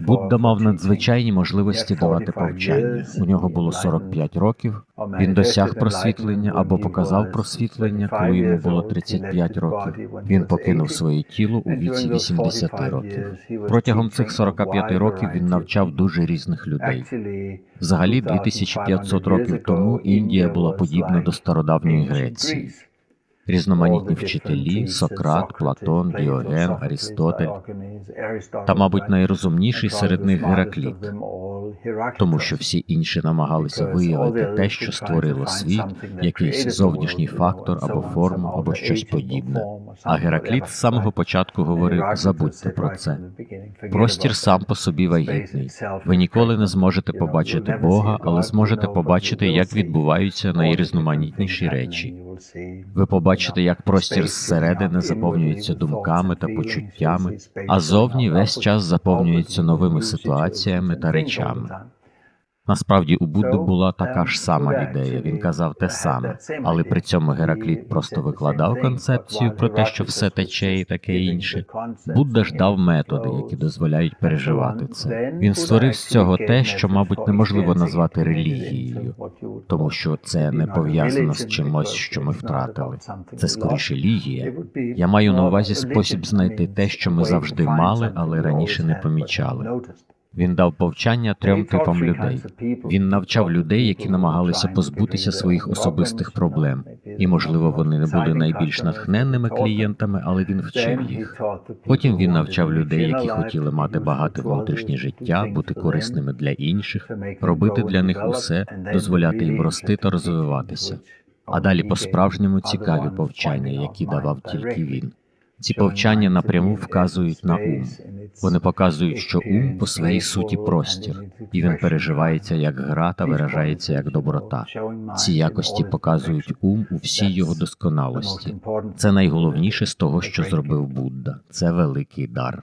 Будда мав надзвичайні можливості давати повчання. У нього було 45 років. Він досяг просвітлення або показав просвітлення, коли йому було 35 років. Він покинув своє тіло у віці 80 років. Протягом цих 45 років він навчав дуже різних людей. Взагалі, 2500 років тому Індія була подібна до стародавньої Греції. Різноманітні вчителі Сократ, Платон, Діоген, Арістотель та, мабуть, найрозумніший серед них Геракліт, тому що всі інші намагалися виявити те, що створило світ, якийсь зовнішній фактор або форму, або щось подібне. А Геракліт з самого початку говорив: забудьте про це. Простір сам по собі вагітний. Ви ніколи не зможете побачити Бога, але зможете побачити, як відбуваються найрізноманітніші речі. Ви побачите, як простір зсередини заповнюється думками та почуттями, а зовні весь час заповнюється новими ситуаціями та речами. Насправді у Будди була така ж сама ідея. Він казав те саме, але при цьому Геракліт просто викладав концепцію про те, що все тече і таке інше. Будда ж дав методи, які дозволяють переживати це. Він створив з цього те, що, мабуть, неможливо назвати релігією, тому що це не пов'язано з чимось, що ми втратили. Це скоріше лігія. Я маю на увазі спосіб знайти те, що ми завжди мали, але раніше не помічали. Він дав повчання трьом типам людей. Він навчав людей, які намагалися позбутися своїх особистих проблем, і, можливо, вони не були найбільш натхненними клієнтами, але він вчив їх. Потім він навчав людей, які хотіли мати багате внутрішнє життя, бути корисними для інших, робити для них усе, дозволяти їм рости та розвиватися. А далі по-справжньому цікаві повчання, які давав тільки він. Ці повчання напряму вказують на ум. Вони показують, що ум по своїй суті простір, і він переживається як гра та виражається як доброта. Ці якості показують ум у всій його досконалості. Це найголовніше з того, що зробив Будда. Це великий дар.